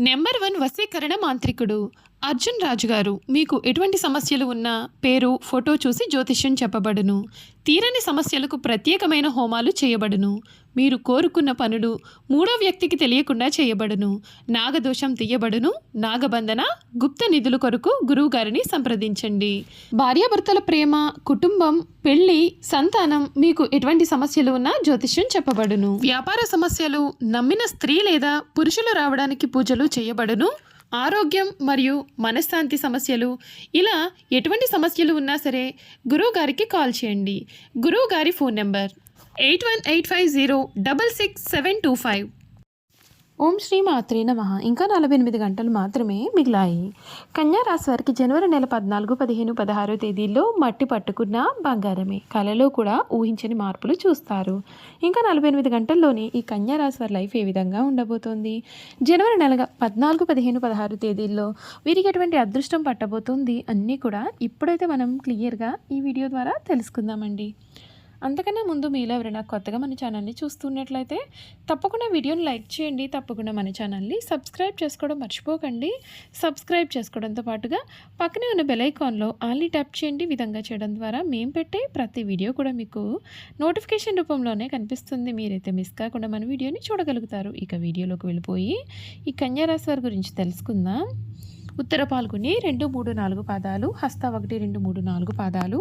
Number one వశీకరణ మాంత్రికుడు. అర్జున్ రాజు గారు మీకు ఎటువంటి సమస్యలు ఉన్నా పేరు ఫోటో చూసి జ్యోతిష్యం చెప్పబడును. తీరని సమస్యలకు ప్రత్యేకమైన హోమాలు చేయబడును. మీరు కోరుకున్న పనులు మూడో వ్యక్తికి తెలియకుండా చేయబడును. నాగదోషం తీయబడును. నాగబంధన గుప్త నిధుల కొరకు గురువుగారిని సంప్రదించండి. భార్యాభర్తల ప్రేమ కుటుంబం పెళ్ళి సంతానం మీకు ఎటువంటి సమస్యలు ఉన్నా జ్యోతిష్యం చెప్పబడును. వ్యాపార సమస్యలు నమ్మిన స్త్రీ లేదా పురుషులు రావడానికి పూజలు చేయబడును. ఆరోగ్యం మరియు మనశ్శాంతి సమస్యలు. ఇలా ఎటువంటి సమస్యలు ఉన్నా సరే గురువు గారికి కాల్ చేయండి. గురువు గారి phone number eight one eight five zero double six seven two five. ఓం శ్రీ మాత్రే నమ. ఇంకా నలభై ఎనిమిది గంటలు మాత్రమే మిగిలాయి. కన్యారాశి వారికి జనవరి నెల పద్నాలుగు పదిహేను పదహారో తేదీల్లో మట్టి పట్టుకున్న బంగారమే. కళలో కూడా ఊహించని మార్పులు చూస్తారు. ఇంకా నలభై ఎనిమిది గంటల్లోనే ఈ కన్యారాశి వారి లైఫ్ ఏ విధంగా ఉండబోతోంది? జనవరి నెల పద్నాలుగు పదిహేను పదహారు తేదీల్లో వీరికి ఎటువంటి అదృష్టం పట్టబోతుంది అన్నీ కూడా ఇప్పుడైతే మనం క్లియర్గా ఈ వీడియో ద్వారా తెలుసుకుందామండి. అంతకన్నా ముందు మీలో ఎవరైనా కొత్తగా మన ఛానల్ని చూస్తున్నట్లయితే తప్పకుండా వీడియోని లైక్ చేయండి తప్పకుండా మన ఛానల్ని సబ్స్క్రైబ్ చేసుకోవడం మర్చిపోకండి. సబ్స్క్రైబ్ చేసుకోవడంతో పాటుగా పక్కనే ఉన్న బెలైకాన్లో ఆన్లీ ట్యాప్ చేయండి. విధంగా చేయడం ద్వారా మేము పెట్టే ప్రతి వీడియో కూడా మీకు నోటిఫికేషన్ రూపంలోనే కనిపిస్తుంది. మీరైతే మిస్ కాకుండా మన వీడియోని చూడగలుగుతారు. ఇక వీడియోలోకి వెళ్ళిపోయి ఈ కన్యారాశి వారి గురించి తెలుసుకుందాం. ఉత్తర పాల్గొని రెండు మూడు నాలుగు పాదాలు హస్త ఒకటి రెండు మూడు నాలుగు పాదాలు.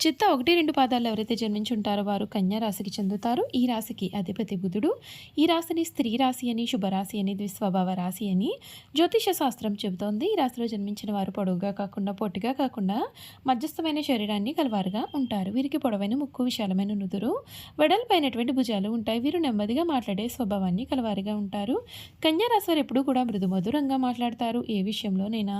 చిత్త ఒకటి రెండు పాదాలు ఎవరైతే జన్మించి ఉంటారో వారు కన్యా రాశికి చెందుతారు. ఈ రాశికి అధిపతి బుధుడు. ఈ రాశిని స్త్రీ రాశి అని శుభరాశి అని ద్విస్వభావ రాశి అని జ్యోతిష శాస్త్రం చెబుతోంది. ఈ రాశిలో జన్మించిన వారు పొడవుగా కాకుండా పొట్టిగా కాకుండా మధ్యస్థమైన శరీరాన్ని కలవారుగా ఉంటారు. వీరికి పొడవైన ముక్కు విశాలమైన నుదురు వెడల్పైనటువంటి భుజాలు ఉంటాయి. వీరు నెమ్మదిగా మాట్లాడే స్వభావాన్ని కలవారుగా ఉంటారు. కన్యా రాశి వారు ఎప్పుడూ కూడా మృదు మధురంగా మాట్లాడతారు. ఏ విషయంలోనైనా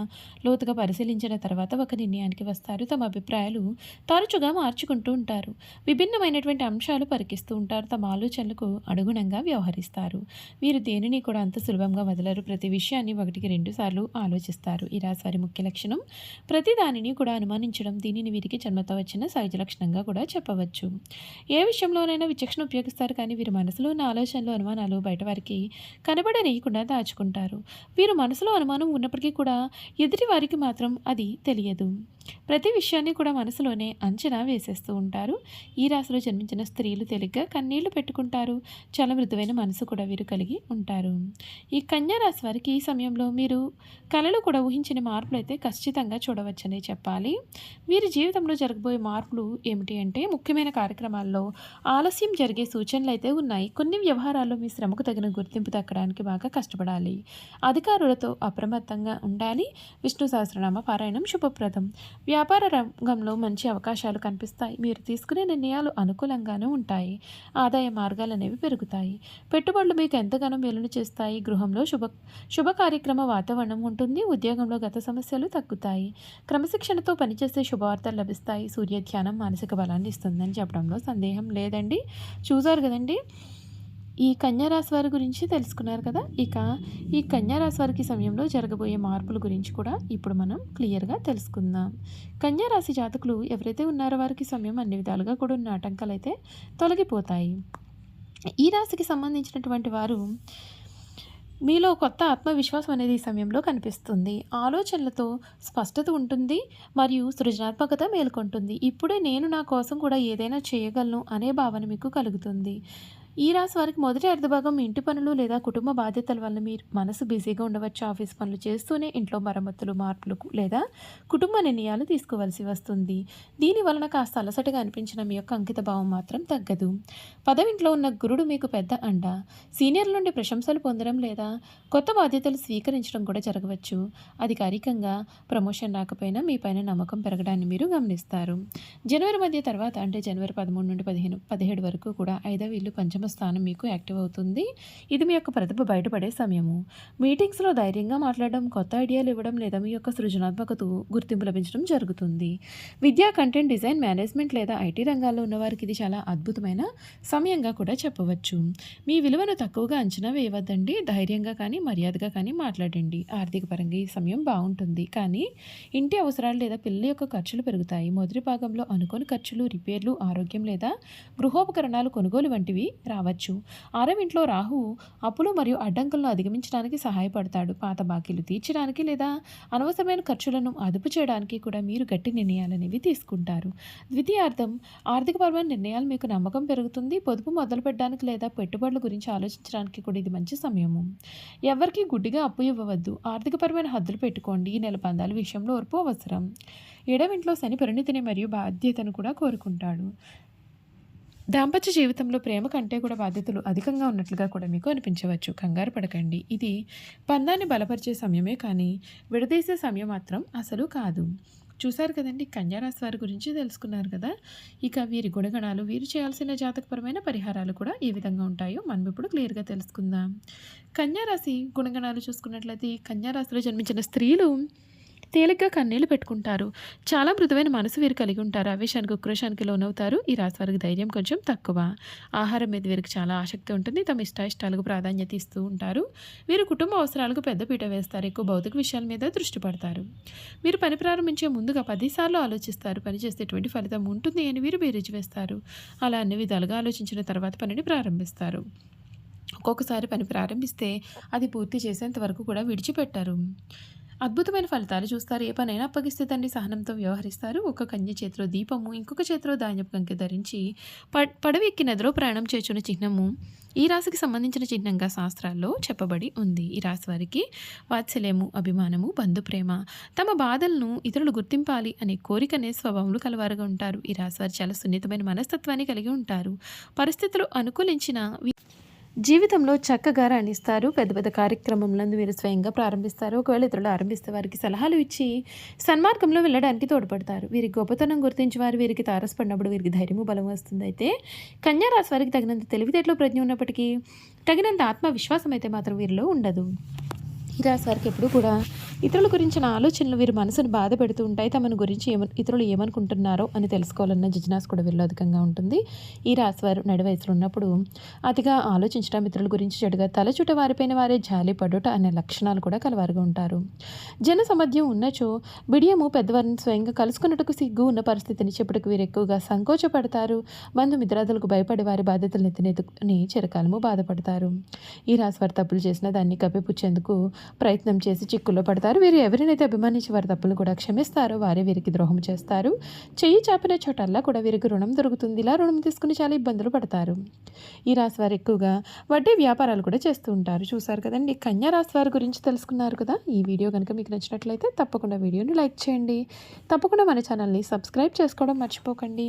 లోతుగా పరిశీలించిన తర్వాత ఒక నిర్ణయానికి వస్తారు. తమ అభిప్రాయాలు తాను తరచుగా మార్చుకుంటూ ఉంటారు. విభిన్నమైనటువంటి అంశాలు పరికిస్తూ ఉంటారు. తమ ఆలోచనలకు అనుగుణంగా వ్యవహరిస్తారు. వీరు దేనిని కూడా అంత సులభంగా వదలరు. ప్రతి విషయాన్ని ఒకటికి రెండు సార్లు ఆలోచిస్తారు. ఈ రాశి ముఖ్య లక్షణం ప్రతి దానిని కూడా అనుమానించడం దీనిని వీరికి జన్మతో వచ్చిన సహజ లక్షణంగా కూడా చెప్పవచ్చు. ఏ విషయంలోనైనా విచక్షణ ఉపయోగిస్తారు కానీ వీరి మనసులో ఉన్న ఆలోచనలు అనుమానాలు బయట వారికి కనబడనీయకుండా దాచుకుంటారు. వీరు మనసులో అనుమానం ఉన్నప్పటికీ కూడా ఎదుటి వారికి మాత్రం అది తెలియదు. ప్రతి విషయాన్ని కూడా మనసులోనే అంచనా వేసేస్తూ ఉంటారు. ఈ రాశిలో జన్మించిన స్త్రీలు తేలిగ్గా కన్నీళ్ళు పెట్టుకుంటారు. చాలా మృదువైన మనసు కూడా వీరు కలిగి ఉంటారు. ఈ కన్యా రాశి వారికి ఈ సమయంలో మీరు కళలు కూడా ఊహించిన మార్పులు అయితే ఖచ్చితంగా చూడవచ్చని చెప్పాలి. వీరి జీవితంలో జరగబోయే మార్పులు ఏమిటి అంటే ముఖ్యమైన కార్యక్రమాల్లో ఆలస్యం జరిగే సూచనలు అయితే ఉన్నాయి. కొన్ని వ్యవహారాల్లో మీ శ్రమకు తగిన గుర్తింపు దక్కడానికి బాగా కష్టపడాలి. అధికారులతో అప్రమత్తంగా ఉండాలి. విష్ణు సహస్రనామ పారాయణం శుభప్రదం. వ్యాపార రంగంలో మంచి అవకాశాలు కనిపిస్తాయి. మీరు తీసుకునే నిర్ణయాలు అనుకూలంగానే ఉంటాయి. ఆదాయ మార్గాలు అనేవి పెరుగుతాయి. పెట్టుబడులు మీకు ఎంతగానో మేలును చేస్తాయి. గృహంలో శుభ శుభ కార్యక్రమ వాతావరణం ఉంటుంది. ఉద్యోగంలో గత సమస్యలు తగ్గుతాయి. క్రమశిక్షణతో పనిచేసే శుభవార్తలు లభిస్తాయి. సూర్యధ్యానం మానసిక బలాన్ని ఇస్తుందని చెప్పడంలో సందేహం లేదండి. చూసారు కదండి? ఈ కన్యారాశి వారి గురించి తెలుసుకున్నారు కదా? ఇక ఈ కన్యారాశి వారికి సమయంలో జరగబోయే మార్పుల గురించి కూడా ఇప్పుడు మనం క్లియర్గా తెలుసుకుందాం. కన్యారాశి జాతకులు ఎవరైతే ఉన్నారో వారికి సమయం అన్ని విధాలుగా కూడా ఉన్న ఆటంకాలు అయితే తొలగిపోతాయి. ఈ రాశికి సంబంధించినటువంటి వారు మీలో కొత్త ఆత్మవిశ్వాసం అనేది ఈ సమయంలో కనిపిస్తుంది. ఆలోచనలతో స్పష్టత ఉంటుంది మరియు సృజనాత్మకత మేల్కొంటుంది. ఇప్పుడే నేను నా కోసం కూడా ఏదైనా చేయగలను అనే భావన మీకు కలుగుతుంది. ఈ రాశి వారికి మొదటి అర్ధభాగం ఇంటి పనులు లేదా కుటుంబ బాధ్యతల వల్ల మీరు మనసు బిజీగా ఉండవచ్చు. ఆఫీస్ పనులు చేస్తూనే ఇంట్లో మరమ్మతులు మార్పులు లేదా కుటుంబ నిర్ణయాలు తీసుకోవాల్సి వస్తుంది. దీని వలన కాస్త అలసటగా అనిపించిన మీ యొక్క అంకిత భావం మాత్రం తగ్గదు. పదవింట్లో ఉన్న గురుడు మీకు పెద్ద అండ. సీనియర్ల నుండి ప్రశంసలు పొందడం లేదా కొత్త బాధ్యతలు స్వీకరించడం కూడా జరగవచ్చు. అధికారికంగా ప్రమోషన్ రాకపోయినా మీ పైన నమ్మకం పెరగడాన్ని మీరు గమనిస్తారు. జనవరి మధ్య తర్వాత అంటే జనవరి పదమూడు నుండి పదిహేను పదిహేడు వరకు కూడా ఐదవ ఇల్లు పంచమ స్థానం మీకు యాక్టివ్ అవుతుంది. ఇది మీ యొక్క ప్రతిభ బయటపడే సమయము. మీటింగ్స్లో ధైర్యంగా మాట్లాడడం కొత్త ఐడియాలు ఇవ్వడం లేదా మీ యొక్క సృజనాత్మకత గుర్తింపు లభించడం జరుగుతుంది. విద్యా కంటెంట్ డిజైన్ మేనేజ్మెంట్ లేదా ఐటీ రంగాల్లో ఉన్నవారికి ఇది చాలా అద్భుతమైన సమయంగా కూడా చెప్పవచ్చు. మీ విలువను తక్కువగా అంచనా వేయవద్దండి. ధైర్యంగా కానీ మర్యాదగా కానీ మాట్లాడండి. ఆర్థిక పరంగా ఈ సమయం బాగుంటుంది. కానీ ఇంటి అవసరాలు లేదా పిల్లల యొక్క ఖర్చులు పెరుగుతాయి. మొదటి భాగంలో అనుకోని ఖర్చులు రిపేర్లు ఆరోగ్యం లేదా గృహోపకరణాలు కొనుగోలు వంటివి రావచ్చు. అరవింట్లో రాహు అప్పులు మరియు అడ్డంకులను అధిగమించడానికి సహాయపడతాడు. పాత బాకీలు తీర్చడానికి లేదా అనవసరమైన ఖర్చులను అదుపు చేయడానికి కూడా మీరు గట్టి నిర్ణయాలనేవి తీసుకుంటారు. ద్వితీయార్థం ఆర్థికపరమైన నిర్ణయాలు మీకు నమ్మకం పెరుగుతుంది. పొదుపు మొదలు పెట్టడానికి లేదా పెట్టుబడుల గురించి ఆలోచించడానికి కూడా ఇది మంచి సమయము. ఎవరికి గుడ్డిగా అప్పు ఇవ్వవద్దు. ఆర్థికపరమైన హద్దులు పెట్టుకోండి. ఈ నెల బంధాల విషయంలో ఓర్పు అవసరం. ఏడవింట్లో శని పరిణితిని మరియు బాధ్యతను కూడా కోరుకుంటాడు. దాంపత్య జీవితంలో ప్రేమ కంటే కూడా బాధ్యతలు అధికంగా ఉన్నట్లుగా కూడా మీకు అనిపించవచ్చు. కంగారు పడకండి. ఇది బంధాన్ని బలపరిచే సమయమే కానీ విడదీసే సమయం మాత్రం అసలు కాదు. చూశారు కదండి? కన్యారాశి వారి గురించి తెలుసుకున్నారు కదా? ఇక వీరి గుణగణాలు వీరు చేయాల్సిన జాతకపరమైన పరిహారాలు కూడా ఏ విధంగా ఉంటాయో మనం ఇప్పుడు క్లియర్గా తెలుసుకుందాం. కన్యారాశి గుణగణాలు చూసుకున్నట్లయితే కన్యారాశిలో జన్మించిన స్త్రీలు తేలిగ్గా కన్నీళ్ళు పెట్టుకుంటారు. చాలా మృదువైన మనసు వీరు కలిగి ఉంటారు. ఆవేశానికి ఉక్రోషానికి లోనవుతారు. ఈ రాశి వారికి ధైర్యం కొంచెం తక్కువ. ఆహారం మీద వీరికి చాలా ఆసక్తి ఉంటుంది. తమ ఇష్టాయిష్టాలకు ప్రాధాన్యత ఇస్తూ ఉంటారు. వీరు కుటుంబ అవసరాలకు పెద్దపీట వేస్తారు. ఎక్కువ భౌతిక విషయాల మీద దృష్టి పడతారు. మీరు పని ప్రారంభించే ముందుగా పదిసార్లు ఆలోచిస్తారు. పని చేసేటువంటి ఫలితం ఉంటుంది అని వీరు బేరీజు వేస్తారు. అలా అన్ని విధాలుగా ఆలోచించిన తర్వాత పనిని ప్రారంభిస్తారు. ఒక్కొక్కసారి పని ప్రారంభిస్తే అది పూర్తి చేసేంత వరకు కూడా విడిచిపెట్టారు. అద్భుతమైన ఫలితాలు చూస్తారు. ఏ పనైనా అప్పగిస్తే తండ్రి సహనంతో వ్యవహరిస్తారు. ఒక కన్య చేతిలో దీపము ఇంకొక చేతిలో ధాన్యపు కంకె ధరించి ప పడవ ఎక్కి నదిలో ప్రయాణం చేర్చున్న చిహ్నము ఈ రాశికి సంబంధించిన చిహ్నంగా శాస్త్రాల్లో చెప్పబడి ఉంది. ఈ రాశి వారికి వాత్సల్యము అభిమానము బంధుప్రేమ తమ బాధలను ఇతరులు గుర్తింపాలి అనే కోరికనే స్వభావములు కలవారుగా ఉంటారు. ఈ రాశి వారు చాలా సున్నితమైన మనస్తత్వాన్ని కలిగి ఉంటారు. పరిస్థితులు అనుకూలించిన జీవితంలో చక్కగా రాణిస్తారు. పెద్ద పెద్ద కార్యక్రమములను వీరు స్వయంగా ప్రారంభిస్తారు. ఒకవేళ ఇతరులు ఆరంభిస్తే వారికి సలహాలు ఇచ్చి సన్మార్గంలో వెళ్ళడానికి తోడ్పడతారు. వీరి గొప్పతనం గుర్తించి వారు వీరికి తారసపడినప్పుడు వీరికి ధైర్యము బలం వస్తుంది. అయితే కన్యారాశి వారికి తగినంత తెలివితేటలో ప్రజ్ఞ ఉన్నప్పటికీ తగినంత ఆత్మవిశ్వాసం అయితే మాత్రం వీరిలో ఉండదు. ఈ రాశి వారికి ఎప్పుడు కూడా ఇతరుల గురించిన ఆలోచనలు వీరి మనసును బాధ పెడుతూ ఉంటాయి. తమను గురించి ఏమ ఇతరులు ఏమనుకుంటున్నారో అని తెలుసుకోవాలన్న జిజ్ఞాస కూడా వీరిలో అధికంగా ఉంటుంది. ఈ రాశి వారు నడి వయసులో ఉన్నప్పుడు అతిగా ఆలోచించడం ఇతరుల గురించి చెడుగా తలచుట వారిపైన వారే జాలి పడుట అనే లక్షణాలు కూడా కలవారుగా ఉంటారు. జన సమధ్యం ఉన్నచో బిడియము పెద్దవారిని స్వయంగా కలుసుకున్నట్టుకు సిగ్గు ఉన్న పరిస్థితిని చెప్పుటకు వీరు ఎక్కువగా సంకోచపడతారు. బంధుమిత్రాదులకు భయపడి వారి బాధ్యతలు నెత్తినెత్తుకుని చిరకాలము బాధపడతారు. ఈ రాశి వారు తప్పులు చేసిన దాన్ని కప్పిపుచ్చేందుకు ప్రయత్నం చేసి చిక్కుల్లో పడతారు. వీరు ఎవరినైతే అభిమానించి వారి తప్పులు కూడా క్షమిస్తారో వారే వీరికి ద్రోహం చేస్తారు. చెయ్యి చాపిన చోటల్లా కూడా వీరికి రుణం దొరుకుతుంది. ఇలా రుణం తీసుకుని చాలా ఇబ్బందులు పడతారు. ఈ రాశి వారు ఎక్కువగా వడ్డీ వ్యాపారాలు కూడా చేస్తూ ఉంటారు. చూసారు కదండి కన్యా రాశి వారి గురించి తెలుసుకున్నారు కదా? ఈ వీడియో కనుక మీకు నచ్చినట్లయితే తప్పకుండా వీడియోని లైక్ చేయండి. తప్పకుండా మన ఛానల్ని సబ్స్క్రైబ్ చేసుకోవడం మర్చిపోకండి.